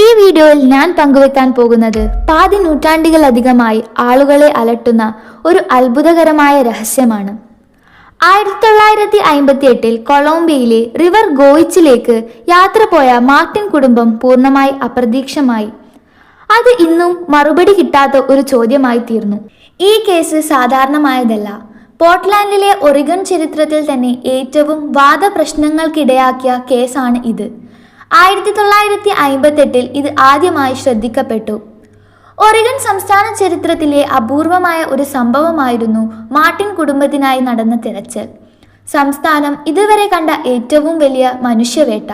ഈ വീഡിയോയിൽ ഞാൻ പങ്കുവെക്കാൻ പോകുന്നത് പാതി നൂറ്റാണ്ടുകളധികമായി ആളുകളെ അലട്ടുന്ന ഒരു അത്ഭുതകരമായ രഹസ്യമാണ്. ആയിരത്തി തൊള്ളായിരത്തി അമ്പത്തി എട്ടിൽ കൊളംബിയയിലെ റിവർ ഗോയിച്ചിലേക്ക് യാത്ര പോയ മാർട്ടിൻ കുടുംബം പൂർണമായി അപ്രതീക്ഷമായി അത് ഇന്നും മറുപടി കിട്ടാത്ത ഒരു ചോദ്യമായി തീർന്നു. ഈ കേസ് സാധാരണമായതല്ല. പോർട്ട്ലാൻഡിലെ ഒറിഗൺ ചരിത്രത്തിൽ തന്നെ ഏറ്റവും വാദപ്രശ്നങ്ങൾക്കിടയാക്കിയ കേസാണ് ഇത്. ആയിരത്തി തൊള്ളായിരത്തി അയിമ്പത്തെട്ടിൽ ഇത് ആദ്യമായി ശ്രദ്ധിക്കപ്പെട്ടു. ഒറിഗൺ സംസ്ഥാന ചരിത്രത്തിലെ അപൂർവമായ ഒരു സംഭവമായിരുന്നു മാർട്ടിൻ കുടുംബത്തിനായി നടന്ന തിരച്ചിൽ. സംസ്ഥാനം ഇതുവരെ കണ്ട ഏറ്റവും വലിയ മനുഷ്യവേട്ട.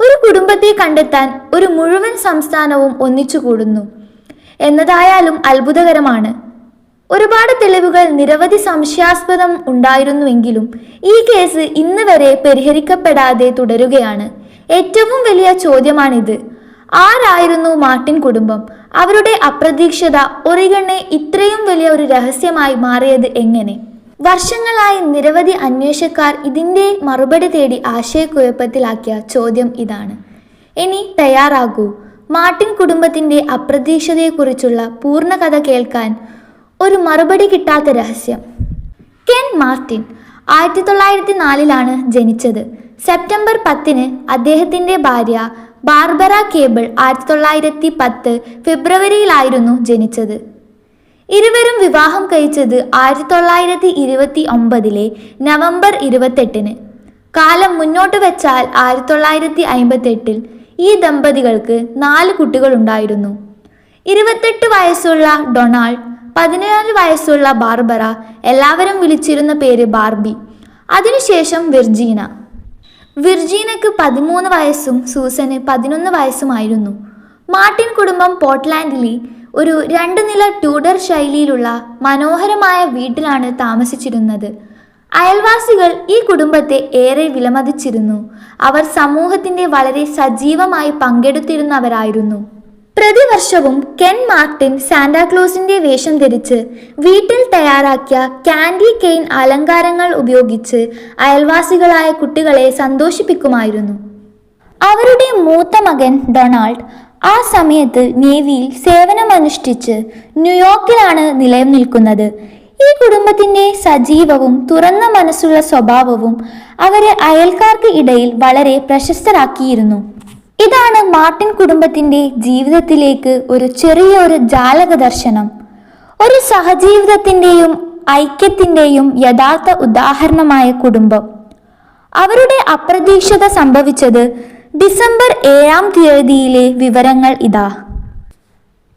ഒരു കുടുംബത്തെ കണ്ടെത്താൻ ഒരു മുഴുവൻ സംസ്ഥാനവും ഒന്നിച്ചു കൂടുന്നു എന്നതായാലും അത്ഭുതകരമാണ്. ഒരുപാട് തെളിവുകൾ നിരവധി സംശയാസ്പദം ഉണ്ടായിരുന്നുവെങ്കിലും ഈ കേസ് ഇന്ന് വരെ പരിഹരിക്കപ്പെടാതെ തുടരുകയാണ്. ഏറ്റവും വലിയ ചോദ്യമാണിത്. ആരായിരുന്നു മാർട്ടിൻ കുടുംബം? അവരുടെ അപ്രതീക്ഷിത ഒറിഗണ്ണെ ഇത്രയും വലിയ ഒരു രഹസ്യമായി മാറിയത് എങ്ങനെ? വർഷങ്ങളായി നിരവധി അന്വേഷക്കാർ ഇതിന്റെ മറുപടി തേടി ആശയക്കുഴപ്പത്തിലാക്കിയ ചോദ്യം ഇതാണ്. ഇനി തയ്യാറാകൂ. മാർട്ടിൻ കുടുംബത്തിന്റെ അപ്രതീക്ഷിതയെക്കുറിച്ചുള്ള പൂർണ കഥ കേൾക്കാൻ ഒരു മറുപടി കിട്ടാത്ത രഹസ്യം. കെൻ മാർട്ടിൻ ആയിരത്തി തൊള്ളായിരത്തി നാലിലാണ് ജനിച്ചത്. സെപ്റ്റംബർ പത്തിന് അദ്ദേഹത്തിന്റെ ഭാര്യ ബാർബറ കേബിൾ ആയിരത്തി തൊള്ളായിരത്തി പത്ത് ഫെബ്രുവരിയിലായിരുന്നു ജനിച്ചത്. ഇരുവരും വിവാഹം കഴിച്ചത് ആയിരത്തി തൊള്ളായിരത്തി ഇരുപത്തി ഒമ്പതിലെ നവംബർ ഇരുപത്തെട്ടിന്. കാലം മുന്നോട്ട് വെച്ചാൽ ആയിരത്തി തൊള്ളായിരത്തി അമ്പത്തെട്ടിൽ ഈ ദമ്പതികൾക്ക് നാല് കുട്ടികളുണ്ടായിരുന്നു. ഇരുപത്തെട്ട് വയസ്സുള്ള ഡൊണാൾഡ് പതിനേഴ് വയസ്സുള്ള ബാർബറ എല്ലാവരും വിളിച്ചിരുന്ന പേര് ബാർബി. അതിനുശേഷം വിർജീന. വിർജീനയ്ക്ക് പതിമൂന്ന് വയസ്സും സൂസന് പതിനൊന്ന് വയസ്സുമായിരുന്നു. മാർട്ടിൻ കുടുംബം പോർട്ട്ലാൻഡിലെ ഒരു രണ്ട് നില ട്യൂഡർ ശൈലിയിലുള്ള മനോഹരമായ വീട്ടിലാണ് താമസിച്ചിരുന്നത്. അയൽവാസികൾ ഈ കുടുംബത്തെ ഏറെ വിലമതിച്ചിരുന്നു. അവർ സമൂഹത്തിന്റെ വളരെ സജീവമായി പങ്കെടുത്തിരുന്നവരായിരുന്നു. പ്രതിവർഷവും കെൻ മാർട്ടിൻ സാന്റാക്ലോസിന്റെ വേഷം ധരിച്ച് വീട്ടിൽ തയ്യാറാക്കിയ കാൻഡി കെയിൻ അലങ്കാരങ്ങൾ ഉപയോഗിച്ച് അയൽവാസികളായ കുട്ടികളെ സന്തോഷിപ്പിക്കുമായിരുന്നു. അവരുടെ മൂത്ത മകൻ ഡൊണാൾഡ് ആ സമയത്ത് നേവിയിൽ സേവനമനുഷ്ഠിച്ച് ന്യൂയോർക്കിലാണ് നിലയം നിൽക്കുന്നത്. ഈ കുടുംബത്തിന്റെ സജീവവും തുറന്ന മനസ്സുള്ള സ്വഭാവവും അവരെ അയൽക്കാർക്ക് ഇടയിൽ വളരെ പ്രശസ്തരാക്കിയിരുന്നു. ഇതാണ് മാർട്ടിൻ കുടുംബത്തിന്റെ ജീവിതത്തിലേക്ക് ഒരു ചെറിയ ഒരു ജാലക ദർശനം. ഒരു സഹജീവിതത്തിന്റെയും ഐക്യത്തിന്റെയും യഥാർത്ഥ ഉദാഹരണമായ കുടുംബം. അവരുടെ അപ്രതീക്ഷിത സംഭവിച്ചത് ഡിസംബർ ഏഴാം തീയതിയിലെ വിവരങ്ങൾ ഇതാ.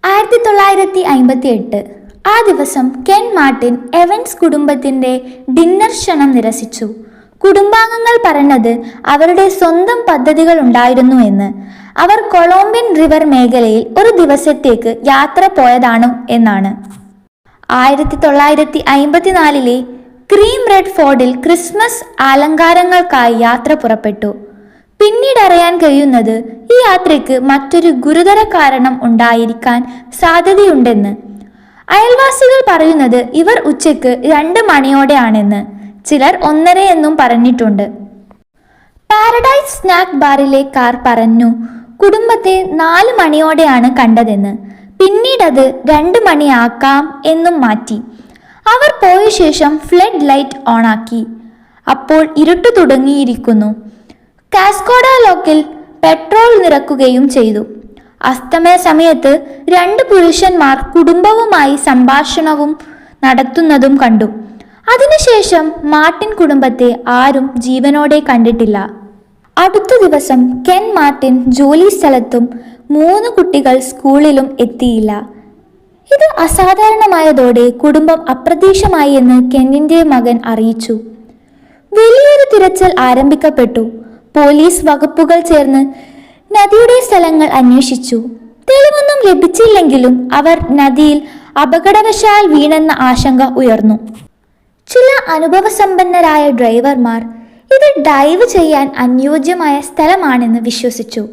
ആയിരത്തി തൊള്ളായിരത്തി അമ്പത്തി എട്ട് ആ ദിവസം കെൻ മാർട്ടിൻ എവൻസ് കുടുംബത്തിന്റെ ഡിന്നർ ക്ഷണം നിരസിച്ചു. കുടുംബാംഗങ്ങൾ പറഞ്ഞത് അവരുടെ സ്വന്തം പദ്ധതികൾ ഉണ്ടായിരുന്നു എന്ന്. അവർ കൊളംബിയൻ റിവർ മേഖലയിൽ ഒരു ദിവസത്തേക്ക് യാത്ര പോയതാണ് എന്നാണ്. ആയിരത്തി തൊള്ളായിരത്തി അമ്പത്തിനാലിലെ ക്രീം റെഡ് ഫോർഡിൽ ക്രിസ്മസ് അലങ്കാരങ്ങൾക്കായി യാത്ര പുറപ്പെട്ടു. പിന്നീട് അറിയാൻ കഴിയുന്നത് ഈ യാത്രയ്ക്ക് മറ്റൊരു ഗുരുതര കാരണം ഉണ്ടായിരിക്കാൻ സാധ്യതയുണ്ടെന്ന്. അയൽവാസികൾ പറയുന്നത് ഇവർ ഉച്ചയ്ക്ക് രണ്ട് മണിയോടെയാണെന്ന്. ചിലർ ഒന്നര എന്നും പറഞ്ഞിട്ടുണ്ട്. പാരഡൈസ് സ്നാക്ക് ബാറിലെ കാർ പറഞ്ഞു കുടുംബത്തെ നാല് മണിയോടെയാണ് കണ്ടതെന്ന്. പിന്നീടത് രണ്ട് മണിയാക്കാം എന്നും മാറ്റി. അവർ പോയ ശേഷം ഫ്ലഡ് ലൈറ്റ് ഓണാക്കി. അപ്പോൾ ഇരുട്ട് തുടങ്ങിയിരിക്കുന്നു. കാസ്കോഡ ലോക്കിൽ പെട്രോൾ നിറക്കുകയും ചെയ്തു. അസ്തമയ സമയത്ത് രണ്ട് പുരുഷന്മാർ കുടുംബവുമായി സംഭാഷണവും നടത്തുന്നതും കണ്ടു. അതിനുശേഷം മാർട്ടിൻ കുടുംബത്തെ ആരും ജീവനോടെ കണ്ടിട്ടില്ല. അടുത്ത ദിവസം കെൻ മാർട്ടിൻ ജോലി സ്ഥലത്തും മൂന്ന് കുട്ടികൾ സ്കൂളിലും എത്തിയില്ല. ഇത് അസാധാരണമായതോടെ കുടുംബം അപ്രതീക്ഷമായി എന്ന് കെന്നിന്റെ മകൻ അറിയിച്ചു. വലിയൊരു തിരച്ചിൽ ആരംഭിക്കപ്പെട്ടു. പോലീസ് വകുപ്പുകൾ ചേർന്ന് നദിയുടെ സ്ഥലങ്ങൾ അന്വേഷിച്ചു. തെളിവൊന്നും ലഭിച്ചില്ലെങ്കിലും അവർ നദിയിൽ അപകടവശാൽ വീണെന്ന ആശങ്ക ഉയർന്നു. ചില അനുഭവസമ്പന്നരായ ഡ്രൈവർമാർ ഇത് ഡൈവ് ചെയ്യാൻ അനുയോജ്യമായ സ്ഥലമാണെന്ന് വിശ്വസിച്ചു.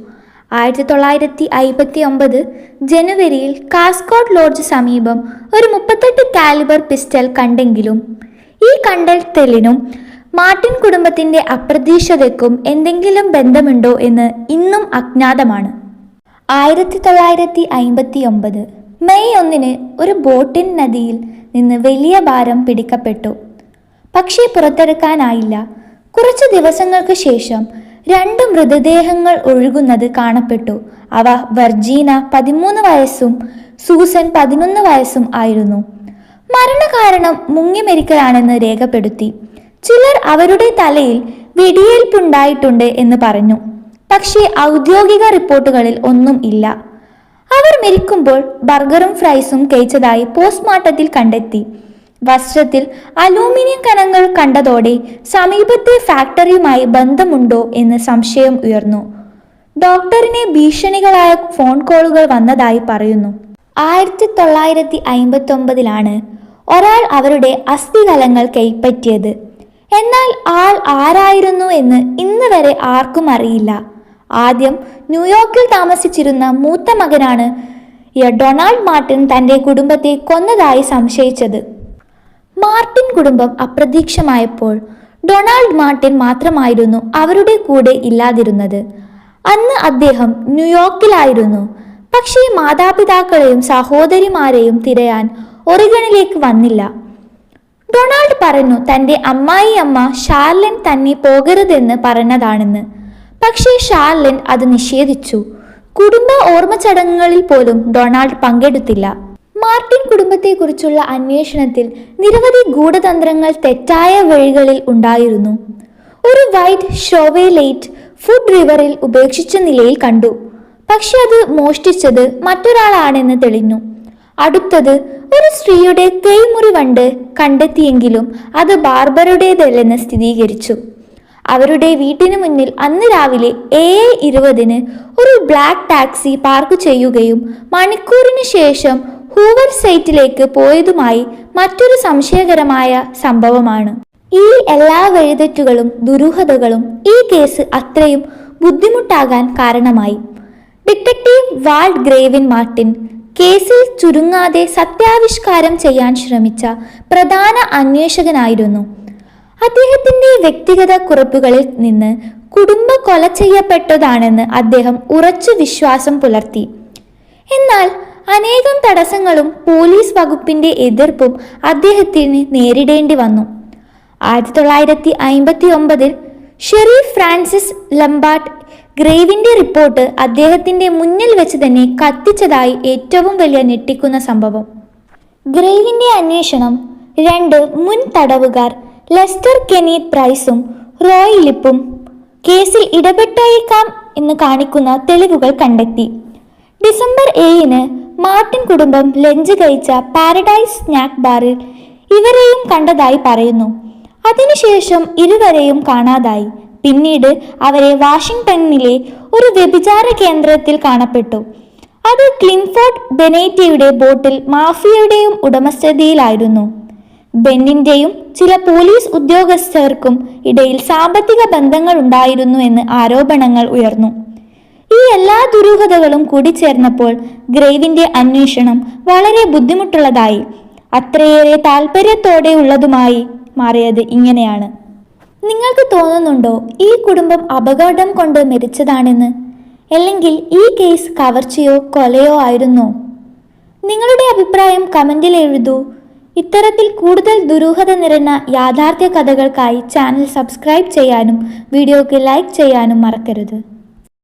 ആയിരത്തി തൊള്ളായിരത്തി അയ്പത്തി ഒമ്പത് ജനുവരിയിൽ കാസ്കോട്ട് ലോഡ്ജ് സമീപം ഒരു മുപ്പത്തെട്ട് കാലിബർ പിസ്റ്റൽ കണ്ടെങ്കിലും ഈ കണ്ടെത്തലിനും മാർട്ടിൻ കുടുംബത്തിന്റെ അപ്രതീക്ഷിതയ്ക്കും എന്തെങ്കിലും ബന്ധമുണ്ടോ എന്ന് ഇന്നും അജ്ഞാതമാണ്. ആയിരത്തി തൊള്ളായിരത്തി അയ്പത്തി ഒമ്പത് മെയ് ഒന്നിന് ഒരു ബോട്ടിൻ നദിയിൽ നിന്ന് വലിയ ഭാരം പിടിക്കപ്പെട്ടു. പക്ഷേ പുറത്തെടുക്കാനായില്ല. കുറച്ച് ദിവസങ്ങൾക്ക് ശേഷം രണ്ട് മൃതദേഹങ്ങൾ ഒഴുകുന്നത് കാണപ്പെട്ടു. അവ വർജീന പതിമൂന്ന് വയസ്സും സൂസൻ പതിനൊന്ന് വയസ്സും ആയിരുന്നു. മരണകാരണം മുങ്ങിമരിക്കലാണെന്ന് രേഖപ്പെടുത്തി. ചിലർ അവരുടെ തലയിൽ വെടിയേൽപ്പുണ്ടായിട്ടുണ്ട് എന്ന് പറഞ്ഞു. പക്ഷേ ഔദ്യോഗിക റിപ്പോർട്ടുകളിൽ ഒന്നും ഇല്ല. അവർ മരിക്കുമ്പോൾ ബർഗറും ഫ്രൈസും കഴിച്ചതായി പോസ്റ്റ്മോർട്ടത്തിൽ കണ്ടെത്തി. വസ്ത്രത്തിൽ അലൂമിനിയം കനങ്ങൾ കണ്ടതോടെ സമീപത്തെ ഫാക്ടറിയുമായി ബന്ധമുണ്ടോ എന്ന് സംശയം ഉയർന്നു. ഡോക്ടറിനെ ഭീഷണികളായ ഫോൺ കോളുകൾ വന്നതായി പറയുന്നു. ആയിരത്തി തൊള്ളായിരത്തി അയിമ്പത്തി ഒമ്പതിലാണ് ഒരാൾ അവരുടെ അസ്ഥികലങ്ങൾ കൈപ്പറ്റിയത്. എന്നാൽ ആൾ ആരായിരുന്നു എന്ന് ഇന്ന് വരെ ആർക്കും അറിയില്ല. ആദ്യം ന്യൂയോർക്കിൽ താമസിച്ചിരുന്ന മൂത്ത മകനാണ് ഡൊണാൾഡ് മാർട്ടിൻ തന്റെ കുടുംബത്തെ കൊന്നതായി സംശയിച്ചത്. മാർട്ടിൻ കുടുംബം അപ്രതീക്ഷമായപ്പോൾ ഡൊണാൾഡ് മാർട്ടിൻ മാത്രമായിരുന്നു അവരുടെ കൂടെ ഇല്ലാതിരുന്നത്. അന്ന് അദ്ദേഹം ന്യൂയോർക്കിലായിരുന്നു. പക്ഷേ മാതാപിതാക്കളെയും സഹോദരിമാരെയും തിരയാൻ ഒറിഗണിലേക്ക് വന്നില്ല. ഡൊണാൾഡ് പറഞ്ഞു തന്റെ അമ്മായി അമ്മ ഷാർലൻ തന്നെ പോകരുതെന്ന് പറഞ്ഞതാണെന്ന്. പക്ഷേ ഷാർലൻ അത് നിഷേധിച്ചു. കുടുംബ ഓർമ്മ ചടങ്ങുകളിൽ പോലും ഡൊണാൾഡ് പങ്കെടുത്തില്ല. കുടുംബത്തെക്കുറിച്ചുള്ള അന്വേഷണത്തിൽ നിരവധി ഗൂഢതന്ത്രങ്ങൾ തെറ്റായ വഴികളിൽ ഉണ്ടായിരുന്നു. ഒരു വൈറ്റ് ഷോവേലേറ്റ് ഫുഡ് ഡ്രൈവറിൽ ഉപേക്ഷിച്ച നിലയിൽ കണ്ടു. പക്ഷെ അത് മോഷ്ടിച്ചത് മറ്റൊരാളാണെന്ന് തെളിഞ്ഞു. അടുത്തത് ഒരു സ്ത്രീയുടെ കൈമുറിവണ്ട് കണ്ടെത്തിയെങ്കിലും അത് ബാർബറുടേതല്ലെന്ന് സ്ഥിരീകരിച്ചു. അവരുടെ വീട്ടിന് മുന്നിൽ അന്ന് രാവിലെ ഏഴ് ഇരുപതിന് ഒരു ബ്ലാക്ക് ടാക്സി പാർക്ക് ചെയ്യുകയും മണിക്കൂറിന് ശേഷം ഹൂവർ സൈറ്റിലേക്ക് പോയതുമായി മറ്റൊരു സംശയകരമായ സംഭവമാണ്. ഈ എല്ലാ വഴിതെറ്റുകളും ദുരൂഹതകളും ഈ കേസ് അത്രയും ബുദ്ധിമുട്ടാകാൻ കാരണമായി. ഡിറ്റക്റ്റീവ് വാൾഡ് ഗ്രേവിൻ മാർട്ടിൻ കേസിൽ ചുരുങ്ങാതെ സത്യാവിഷ്കാരം ചെയ്യാൻ ശ്രമിച്ച പ്രധാന അന്വേഷകനായിരുന്നു. അദ്ദേഹത്തിന്റെ വ്യക്തിഗത കുറിപ്പുകളിൽ നിന്ന് കുടുംബ കൊല ചെയ്യപ്പെട്ടതാണെന്ന് അദ്ദേഹം ഉറച്ചു വിശ്വാസം പുലർത്തി. എന്നാൽ അനേകം തടസ്സങ്ങളും പോലീസ് വകുപ്പിന്റെ എതിർപ്പും അദ്ദേഹത്തിന് നേരിടേണ്ടി വന്നു. ആയിരത്തി തൊള്ളായിരത്തി ഒമ്പതിൽ ഷെറീഫ് ഫ്രാൻസിസ് ലംബാട്ട് ഗ്രേവിന്റെ റിപ്പോർട്ട് അദ്ദേഹത്തിന്റെ മുന്നിൽ വെച്ച് തന്നെ കത്തിച്ചതായി ഏറ്റവും വലിയ ഞെട്ടിക്കുന്ന സംഭവം. ഗ്രേവിന്റെ അന്വേഷണം രണ്ട് മുൻ തടവുകാർ ലെസ്റ്റർ കെനി പ്രൈസും റോയ് ലിപ്പും കേസിൽ ഇടപെട്ടേക്കാം എന്ന് കാണിക്കുന്ന തെളിവുകൾ കണ്ടെത്തി. ഡിസംബർ ഏഴിന് മാർട്ടിൻ കുടുംബം ലഞ്ച് കഴിച്ച പാരഡൈസ് സ്നാക്ക് ബാറിൽ ഇവരെയും കണ്ടതായി പറയുന്നു. അതിനുശേഷം ഇരുവരെയും കാണാതായി. പിന്നീട് അവരെ വാഷിംഗ്ടണിലെ ഒരു വ്യഭിചാര കേന്ദ്രത്തിൽ കാണപ്പെട്ടു. അത് ക്ലിൻഫോർഡ് ബെനേറ്റിയുടെ ബോട്ടിൽ മാഫിയയുടെയും ഉടമസ്ഥതയിലായിരുന്നു. ബെന്നിന്റെയും ചില പോലീസ് ഉദ്യോഗസ്ഥർക്കും ഇടയിൽ സാമ്പത്തിക ബന്ധങ്ങൾ ഉണ്ടായിരുന്നു എന്ന് ആരോപണങ്ങൾ ഉയർന്നു. ഈ എല്ലാ ദുരൂഹതകളും കൂടി ചേർന്നപ്പോൾ ഗ്രേവിന്റെ അന്വേഷണം വളരെ ബുദ്ധിമുട്ടുള്ളതായി. അത്രയേറെ താല്പര്യത്തോടെ ഉള്ളതുമായി മാറിയത് ഇങ്ങനെയാണ്. നിങ്ങൾക്ക് തോന്നുന്നുണ്ടോ ഈ കുടുംബം അപകടം കൊണ്ട് മരിച്ചതാണെന്ന്? അല്ലെങ്കിൽ ഈ കേസ് കവർച്ചയോ കൊലയോ ആയിരുന്നോ? നിങ്ങളുടെ അഭിപ്രായം കമന്റിൽ എഴുതൂ. ഇത്തരത്തിൽ കൂടുതൽ ദുരൂഹത നിറഞ്ഞ യാഥാർത്ഥ്യ കഥകൾക്കായി ചാനൽ സബ്സ്ക്രൈബ് ചെയ്യാനും വീഡിയോക്ക് ലൈക്ക് ചെയ്യാനും മറക്കരുത്.